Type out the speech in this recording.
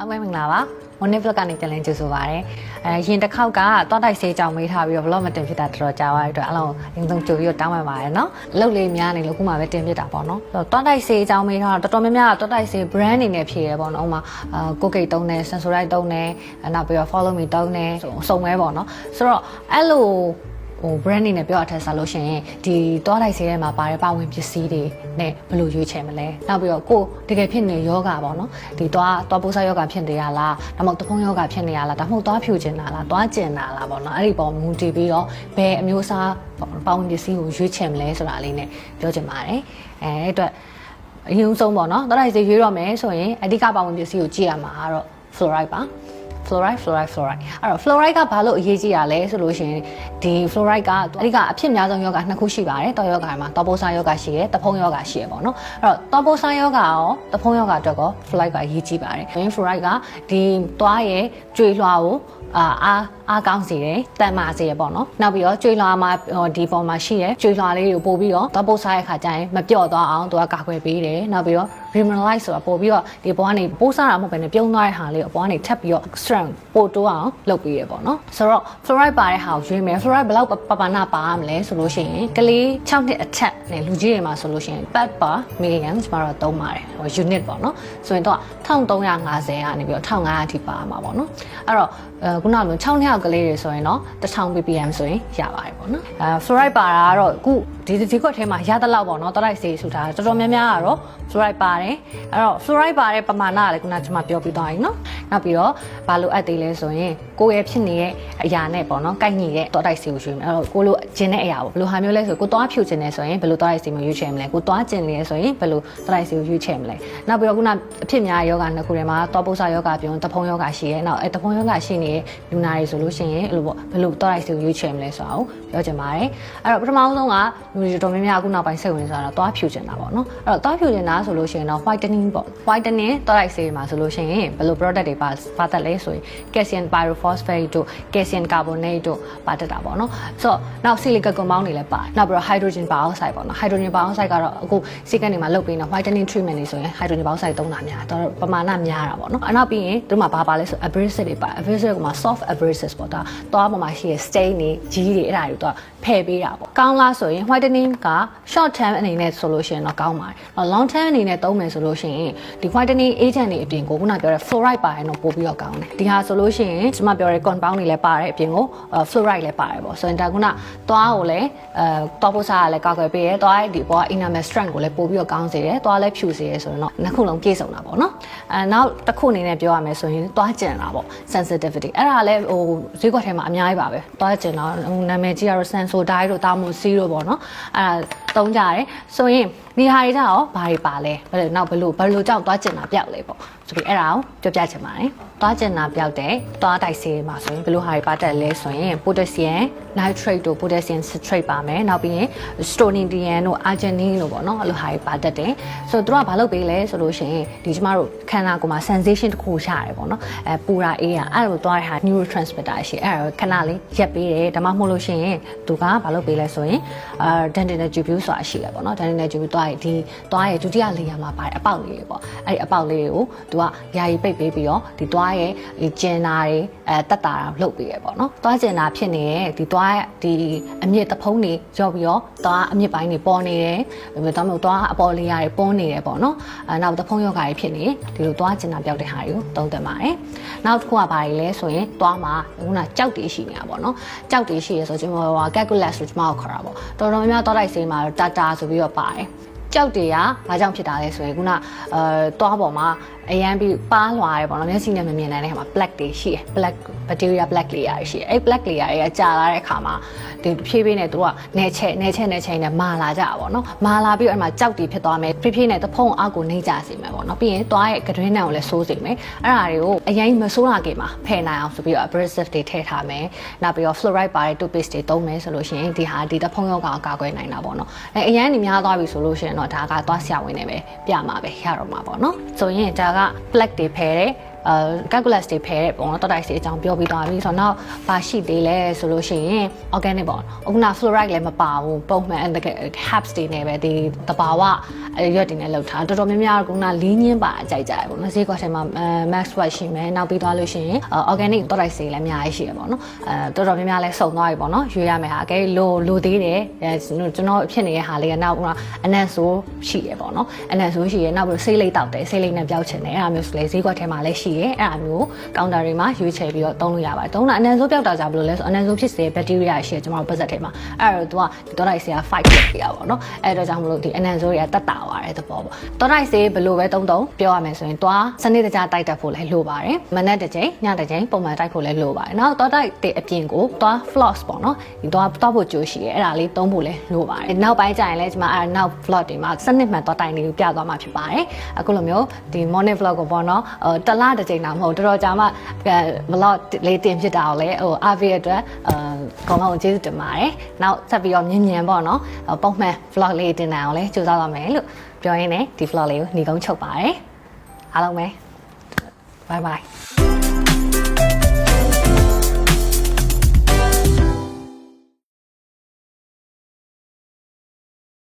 အားလုံးမင်္ဂလာပါ Morning Vlog ကနေပြန်လည်ကြိုဆိုပါရစေအဲရင်တစ်ခေါက်ကတောတိုက်ဆေးကြောင်မေးထားပြီးတော့ vlog မတင်ဖြစ်တာတော်တော်ကြာသွားတဲ့အတွက်အလုံးအရင်ဆုံးကြိုပြီးတော့တောင်းပန်ပါရနော်အလုပ်လေးများနေလို့ခုမှပဲတင်ဖြစ်တာပေါ့နော်ဆိုတော့တောတိုက်ဆေးကြောင်မေးထားတော့တော်တော်များများကတောတိုက်ဆေး brand အနေနဲ့ဖြည့်ရပေါ့နော်ဥပမာအာကိုကိတ်တုံးတယ် sensorite တုံးတယ်နောက်ပြီးတော့ follow me တုံးတယ်စုံမဲပေါ့နော်ဆိုတော့အဲ့လို ဟို brand အနေနဲ့ပြောအထက်စားလို့ရှိရင်ဒီတောလိုက်ဆေးထဲမှာပါတဲ့ပါဝင်ပစ္စည်းတွေနဲ့ဘယ်လိုရွေးချယ်မလဲနောက်ပြီးတော့ကိုတကယ်ဖြစ်နေယောဂပေါ့နော်ဒီသွားသွားပိုးစားယောဂဖြစ်နေရလားဒါမှမဟုတ်တဖုံယောဂဖြစ်နေရလားဒါမှမဟုတ်သွားဖြူကျင်တာလားသွားကျင်တာလားပေါ့နော်အဲ့ဒီပေါ်မူတည်ပြီးတော့ဘယ်အမျိုးအစားပါဝင်ပစ္စည်းကိုရွေးချယ်မလဲဆိုတာလေးနဲ့ပြောချင်ပါတယ်အဲအဲ့အတွက်အရင်ဆုံးပေါ့နော်တောလိုက်ဆေးရွေးတော့မယ်ဆိုရင်အဓိကပါဝင်ပစ္စည်းကိုကြည့်ရမှာကတော့ fluoride ပါ fluoride fluoride fluoride အဲ့တော့ fluoride ကဘာလို့အရေးကြီးရလဲဆိုလို့ရှိရင်ဒီ fluoride ကအဓိကအဖြစ်များဆုံးယောဂနှစ်ခုရှိပါတယ်တောယောဂမှာတောပိုးစားယောဂရှိတယ်တဖုံယောဂရှိရပေါ့နော်အဲ့တော့တောပိုးစားယောဂရောတဖုံယောဂအတွက်ကော fluoride ကအရေးကြီးပါတယ်။ fluoride ကဒီသွားရဲ့ကြွေလွှာကိုအာအား အားကောင်းစေတယ်တန်မာစေရပေါ့နော်နောက်ပြီးတော့ကြွေလွှာမှာဟိုဒီပေါ်မှာရှိရဲကြွေလွှာလေးကိုပို့ပြီးတော့တောပိုးစားရဲ့ခါကျရင်မပြော့သွားအောင်သူကကာကွယ်ပေးတယ်နောက်ပြီးတော့ remineralize ဆိုတာပို့ပြီးတော့ဒီပေါ်ကနေပိုးစားတာမဟုတ်ဘဲနဲ့ပြုံးသွားတဲ့ဟာလေးကိုပေါ်ကနေထပ်ပြီးတော့ strength ပို့တိုးအောင်လုပ်ပေးရပေါ့နော်ဆိုတော့ fluoride ပါတဲ့ဟာကိုရွေးမယ် fluoride ဘယ်လောက်ပပနာပါရမလဲဆိုလို့ရှိရင်ကလေး6နှစ်အထက်နဲ့လူကြီးတွေမှာဆိုလို့ရှိရင် pad per milligram ကျမတို့သုံးပါတယ်ဟို unit ပေါ့နော်ဆိုရင်တော့1350ကနေပြီးတော့1500အထိပါမှာပေါ့နော်အဲ့တော့အဲခုနကလို6နှစ်အောက်ကလေးတွေဆိုရင်တော့1000 ppm ဆိုရင်ရပါတယ်ပေါ့နော်အဲ fluoride ပါတာကတော့အခု ဒီဒီခွက်ထဲမှာရတဲ့လောက်ပေါ့နော်တော်လိုက်စေးဆိုထားတော်တော်များများကတော့ fluoride ပါတယ်အဲ့တော့ fluoride ပါတဲ့ပမာဏကလည်းခုနကကျွန်မပြောပြသွားပြီနော်နောက်ပြီးတော့ဘာလို့အပ်သေးလဲဆိုရင်ကိုယ်ရဲ့ဖြစ်နေတဲ့အရာနဲ့ပေါ့နော်ကိုက်ညီတဲ့တော်တိုက်စေးကိုရွှေ့မယ်အဲ့တော့ကိုလိုကျင်တဲ့အရာပေါ့ဘယ်လိုဟာမျိုးလဲဆိုကိုသွားဖြူကျင်နေဆိုရင်ဘယ်လိုတော်တိုက်စေးမျိုးရွေးချယ်မလဲကိုသွားကျင်နေဆိုရင်ဘယ်လိုတော်တိုက်စေးကိုရွေးချယ်မလဲနောက်ပြီးတော့ခုနအဖြစ်များယောဂနှစ်ခုထဲမှာတောပု္ပ္ပစာယောဂပြုံးတဖုံယောဂရှိရဲနောက်အဲတဖုံယောဂရှိနေတဲ့လူနာတွေဆိုလို့ရှိရင်အဲ့လိုပေါ့ဘယ်လိုတော်တိုက်စေးကိုရွေးချယ်မလဲဆိုတာကိုပြောချင်ပါတယ်အဲ့တော့ပထမဆုံးကလူတွေတော်များများအခုနောက်ပိုင်းစိတ်ဝင်စားတာသွားဖြူကျင်တာပေါ့နော်အဲ့တော့သွားဖြူကျင်တာဆိုလို့ရှိရင်တော့ whitening ပေါ့ whitening တော်တိုက်စေးမှာဆိုလို့ရှိရင်ဘယ်လို product တွေပါပါတတ်လဲဆိုရင် calcium pyrophosphate တို့ calcium carbonate တို့ပါတတ်တာပေါ့နော်ဆိုတော့နောက် silica compound တွေလည်းပါတယ်နောက်ပြီးတော့ hydrogen peroxide ပေါ့နော် hydrogen peroxide ကတော့အခုစိတ်ကနေမှာလုတ်ပြီးတော့ whitening treatment တွေဆိုရင် hydrogen peroxide သုံးတာများတော့ပမာဏများတာပေါ့နော်အနောက်ပြီးရင်တို့မှာဘာပါလဲဆို abrasive တွေပါ abrasive ကမှာ soft abrasives ပေါ့ဒါသွားပေါ်မှာရှိတဲ့ stain တွေကြီးတွေအဲ့ဒါတွေတော့ဖယ်ပေးတာပေါ့ကောင်းလားဆိုရင် whitening က short term အနေနဲ့ဆိုလို့ရှိရင်တော့ကောင်းပါတယ်။ long term အနေနဲ့သုံးမယ်ဆိုလို့ရှိရင်ဒီ whitening agent တွေအပြင်ကိုခုနပြောတဲ့ fluoride ပါရင်တော့ပို့ပြီးတော့ကောင်းတယ်။ဒီဟာဆိုလို့ရှိရင်ကျွန်မပြောတဲ့ compound တွေလည်းပါတဲ့အပြင်ကို fluoride လည်းပါတယ်ပေါ့။ဆိုရင်ဒါခုနသွားကိုလည်းအဲသွားဖို့စားရလည်းကောက်ွယ်ပေးရဲ။သွားဒီပေါ် enamel strength ကိုလည်းပို့ပြီးတော့ကောင်းစေတယ်။သွားလည်းဖြူစေတယ်ဆိုရင်တော့နှစ်ခုလုံးပြည့်စုံတာပေါ့နော်။အဲနောက်တစ်ခုအနေနဲ့ပြောရမယ်ဆိုရင်သွားကျင်တာပေါ့ sensitivity အဲ့ဒါလည်းဟိုဈေးကွက်ထဲမှာအများကြီးပါပဲ။သွားကျင်တော့နာမည်ကြီးကတော့ sensor dye တို့တာမိုစီတို့ပေါ့နော်။အဲ့ဒါသုံးကြတယ်။ဆိုရင်ဒီဟာတွေကြတော့ဘာတွေပါလဲဘယ်လိုနောက်ဘယ်လိုဘယ်လိုကြောင့်သွားကျင်တာပြောက်လဲပေါ့ဆိုပြီးအဲ့ဒါကိုပြောပြချင်ပါတယ် သွားကျင်တာပြောက်တဲ့သွားတိုက်ဆေးမှာဆိုရင်ဘယ်လိုဟာတွေပါတက်လဲဆိုရင် potassium nitrate တို့ potassium citrate ပါမယ်နောက်ပြီးရင် strontium တို့ arginine တို့ပေါ့နော်အဲ့လိုဟာတွေပါတက်တယ်ဆိုတော့သူကဘာလုပ်ပေးလဲဆိုလို့ရှိရင်ဒီကျမတို့ခန္ဓာကိုယ်မှာ sensation တစ်ခုရတယ်ပေါ့နော်အဲပူတာအေးတာအဲ့လိုသွားတဲ့ဟာ neurotransmitter ရှိအဲ့ဒါခဏလေးရက်ပေးတယ်ဒါမှမဟုတ်လို့ရှိရင်သူကဘာလုပ်ပေးလဲဆိုရင်အာ dental tubule ဆိုတာရှိတယ်ပေါ့နော် dental tubule သွားရဒီသွားရဒုတိယလေယာမှာပါတယ်အပေါက်လေးတွေပေါ့အဲ့ဒီအပေါက်လေးတွေကိုသူကယာယီပိတ်ပေးပြီးတော့ဒီသွားရဲ့ဒီကျင်နာတွေအဲတက်တာလှုပ်ပေးရပေါ့နော်သွားကျင်နာဖြစ်နေတဲ့ဒီသွားဒီအမြင့်တဖုံးတွေရော့ပြီးတော့သွားအမြင့်ပိုင်းတွေပေါ်နေတယ်ဘယ်တော့မှသွားအပေါ်လေးရတယ်ပေါ်နေတယ်ပေါ့နော်အဲနောက်တဖုံးယောဂါတွေဖြစ်နေဒီလိုသွားကျင်နာပြောက်တဲ့ဟာတွေကိုသုံးသပ်ပါတယ်နောက်တစ်ခုကဘာတွေလဲဆိုရင်သွားမှာခုနကြောက်တွေရှိနေတာပေါ့နော်ကြောက်တွေရှိရဆိုကျွန်တော်ဟို calculus လို့ကျွန်တော်ခေါ်တာပေါ့တော်တော်များများသွားလိုက်စေးမှာ data ဆိုပြီးတော့ပါတယ်ကြောက်တွေကဘာကြောင့်ဖြစ်တာလဲဆိုရင်ခုနအဲသွားပေါ်မှာ အရန်ပြီးပါးလွှာတယ်ပေါ့နော်မျက်စိနဲ့မမြင်နိုင်တဲ့ခါမှာ black တွေရှိတယ် black bacteria black layer တွေရှိတယ်အဲ့ black layer တွေကကြာလာတဲ့ခါမှာဒီဖြည်းဖြည်းနဲ့သူကနေချက်နေချက်နေချက်နဲ့မာလာကြတာပေါ့နော်မာလာပြီးတော့အဲ့မှာကြောက်တွေဖြစ်သွားမယ်ဖြည်းဖြည်းနဲ့တဖုံအောက်ကိုနှိမ့်ကြစေမယ်ပေါ့နော်ပြီးရင်သွားရဲ့ကတွင်းနံကိုလည်းစိုးစေမယ်အဲ့ဒါတွေကိုအရင်မစိုးလာခင်မှာဖယ်နိုင်အောင်ဆိုပြီးတော့ abrasive တွေထည့်ထားမယ်နောက်ပြီးတော့ fluoride ပါတဲ့ toothpaste တွေသုံးမယ်ဆိုလို့ရှိရင်ဒီဟာဒီတဖုံယောဂကိုကာကွယ်နိုင်တာပေါ့နော်အဲအရင်နေများသွားပြီဆိုလို့ရှိရင်တော့ဒါကသွားဆရာဝန်နဲ့ပဲပြမှာပဲရတော့မှာပေါ့နော်ဆိုရင်ဒါက black တွေဖယ်တယ် အဲ calculus တွေဖယ်တဲ့ပေါ့နော်တော်တိုက်စီအကြောင်းပြောပြီးသွားပြီဆိုတော့နောက်ဘာရှိသေးလဲဆိုလို့ရှိရင် organic ပေါ့အခုန fluoride လည်းမပါဘူးပုံမှန်တကယ် herbs တွေနဲ့ပဲဒီတဘာဝရွက်တွေနဲ့လောက်ထားတော်တော်များများကနလင်းချင်းပါအကြိုက်ကြရပေါ့နော်ဈေးကွက်ထဲမှာ max white ရှိမယ်နောက်ပြီးသွားလို့ရှိရင် organic တော်တိုက်စီလည်းအများကြီးရှိရပေါ့နော်အဲတော်တော်များများလည်းစုံသွားပြီပေါ့နော်ရွေးရမယ်ဟာအကဲလိုလိုသေးတယ်အဲကျွန်တော်ဖြစ်နေတဲ့ဟာလေးကနောက်ကအနံ့ဆိုးရှိရပေါ့နော်အနံ့ဆိုးရှိရနောက်ပြီးဆေးလိပ်တောက်တယ်ဆေးလိပ်နဲ့ပျောက်ချင်တယ်အဲ့ဒါမျိုးဆိုလေဈေးကွက်ထဲမှာလည်းရှိရဲအဲ့ဒါမျိုးကောင်တာတွေမှာရွေးချယ်ပြီးတော့သုံးလို့ရပါတယ်သုံးတာအနံ့ဆိုးပျောက်တာကြဘယ်လိုလဲဆိုအနံ့ဆိုးဖြစ်စေဘက်တီးရီးယားရှိရကျွန်တော်ပါဇက်ထဲမှာအဲ့တော့သူကဒီတော့လိုက်ဆေးက5ဖြစ်ပြရပါတော့အဲ့တော့ကြောင့်မလို့ဒီအနံ့ဆိုးတွေကတက်တာသွားတဲ့သဘောပေါ့တော့လိုက်ဆေးဘယ်လိုပဲသုံးသုံးပြောရမယ်ဆိုရင်သွားစနစ်တကျတိုက်တက်ဖို့လည်းလိုပါတယ်မနက်တစ်ချိန်ညတစ်ချိန်ပုံမှန်တိုက်ဖို့လည်းလိုပါတယ်နောက်တော့တိုက်တဲ့အပြင်ကိုသွား floss ပေါ့နော်ဒီသွားသွားဖို့ကြိုးရှိရဲအဲ့ဒါလေးသုံးဖို့လည်းလိုပါတယ်နောက်ပိုင်းကျရင်လည်းကျွန်မအဲ့နောက် vlog တွေမှာစနစ်မှန်သွားတိုင်လေးကိုပြသွားမှာဖြစ်ပါတယ်အခုလိုမျိုးဒီ morning vlog ကိုပေါ့နော်ဟိုတလားတစ်ချိန်တော့မဟုတ်တော်တော်ကြာမှ vlog လေးတင်ဖြစ်တာကိုလည်းဟိုအားပေးရတဲ့အတွက်အကောင်လုံးကျေးဇူးတင်ပါတယ်နောက်ဆက်ပြီးတော့မြင်မြန်ပေါ့နော်ပုံမှန် vlog လေးတင်နိုင်အောင်လည်းကြိုးစားပါမယ်လို့ပြောရင်းနဲ့ဒီ vlog လေးကိုညီကုန်းချုပ်ပါတယ်အားလုံးပဲ bye bye